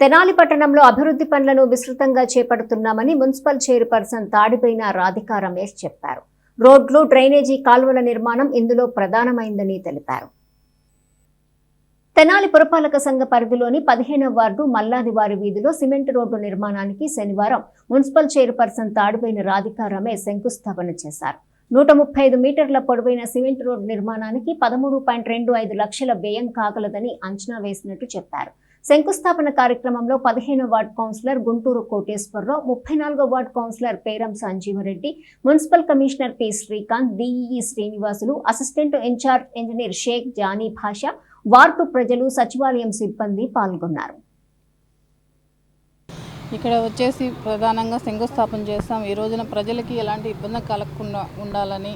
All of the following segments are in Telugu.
తెనాలి పట్టణంలో అభివృద్ధి పనులను విస్తృతంగా చేపడుతున్నామని మున్సిపల్ చైర్పర్సన్ తాడిపోయిన రాధికా రమేష్ చెప్పారు. రోడ్లు డ్రైనేజీ కాలువల నిర్మాణం ఇందులో ప్రధానమైందని తెలిపారు. తెనాలి పురపాలక సంఘ పరిధిలోని పదిహేనవ వార్డు మల్లాదివారి వీధిలో సిమెంట్ రోడ్డు నిర్మాణానికి శనివారం మున్సిపల్ చైర్పర్సన్ తాడిపోయిన రాధికా రమేష్ శంకుస్థాపన చేశారు. నూట ముప్పై ఐదు మీటర్ల పొడవైన సిమెంట్ రోడ్డు నిర్మాణానికి పదమూడు పాయింట్ రెండు ఐదు లక్షల వ్యయం కాగలదని అంచనా వేసినట్టు చెప్పారు. శంకుస్థాపన కార్యక్రమంలో పదిహేను వార్డు కౌన్సిలర్ గుంటూరు కోటేశ్వరరావు ముప్పై నాలుగో ward councillor Peram Sanjeevareddy municipal commissioner P. Srikanth DEE Srinivasulu assistant incharge engineer Shaik Jani Basha ward ప్రజలు సచివాలయం సిబ్బంది పాల్గొన్నారు. ఇక్కడ వచ్చేసి ప్రధానంగా శంకుస్థాపన చేస్తాం. ఈ రోజున ప్రజలకి ఎలాంటి ఇబ్బంది కలగకుండా ఉండాలని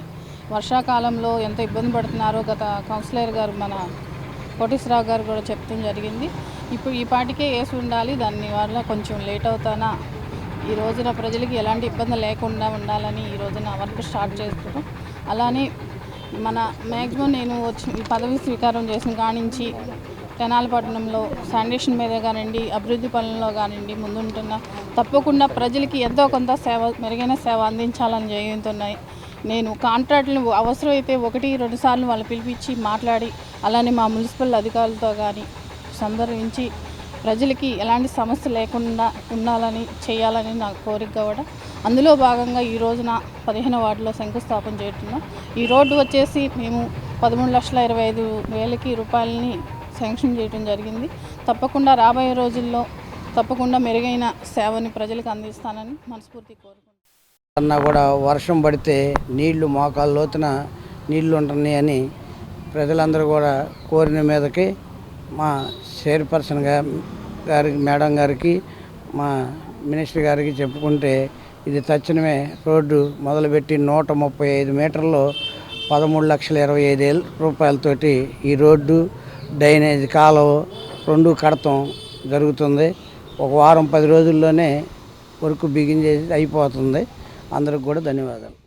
వర్షాకాలంలో ఎంత ఇబ్బంది పడుతున్నారో గత కౌన్సిలర్ గారు మన కోటేశ్వరరావు గారు కూడా చెప్పడం జరిగింది. ఇప్పుడు ఈ పాటికే వేసి ఉండాలి దానివల్ల కొంచెం లేట్ అవుతానా? ఈ రోజున ప్రజలకి ఎలాంటి ఇబ్బంది లేకుండా ఉండాలని ఈ రోజున వర్క్ స్టార్ట్ చేస్తున్నాం అలానే మన మ్యాక్సిమం నేను వచ్చి ఈ పదవి స్వీకారం చేసిన కానించి తెనాలి శానిటేషన్ మీద కానివ్వండి అభివృద్ధి పనుల్లో కానివ్వండి ముందుంటున్న తప్పకుండా ప్రజలకి ఎంతో కొంత సేవ మెరుగైన సేవ అందించాలని జరుగుతున్నాయి నేను కాంట్రాక్టులు అవసరమైతే ఒకటి రెండు సార్లు వాళ్ళు పిలిపించి మాట్లాడి అలానే మా మున్సిపల్ అధికారులతో కానీ సందర్శించి ప్రజలకి ఎలాంటి సమస్య లేకుండా ఉండాలని చేయాలని నా కోరిక కూడా. అందులో భాగంగా ఈ రోజున పదిహేను వార్డులో శంకుస్థాపన చేస్తున్నాం ఈ రోడ్డు వచ్చేసి మేము పదమూడు లక్షల ఇరవై ఐదు వేలకి రూపాయలని శాంక్షన్ చేయడం జరిగింది. తప్పకుండా రాబోయే రోజుల్లో తప్పకుండా మెరుగైన సేవని ప్రజలకు అందిస్తానని మనస్ఫూర్తి కోరుకుంటున్నాను అన్నా కూడా వర్షం పడితే నీళ్ళు మోకాలు లోతున నీళ్ళు ఉంటున్నాయి అని ప్రజలందరూ కూడా కోరిన మీదకి మా చైర్పర్సన్ గారికి మేడం గారికి మా మినిస్టర్ గారికి చెప్పుకుంటే ఇది తక్షణమే రోడ్డు మొదలుపెట్టి నూట ముప్పై ఐదు మీటర్లు పదమూడు లక్షల ఇరవై ఐదు వేల రూపాయలతోటి ఈ రోడ్డు డ్రైనేజ్ కాలువ రెండు కడతం జరుగుతుంది. ఒక వారం పది రోజుల్లోనే వర్క్ బిగిన్ చేసి అయిపోతుంది. అందరికి కూడా ధన్యవాదాలు.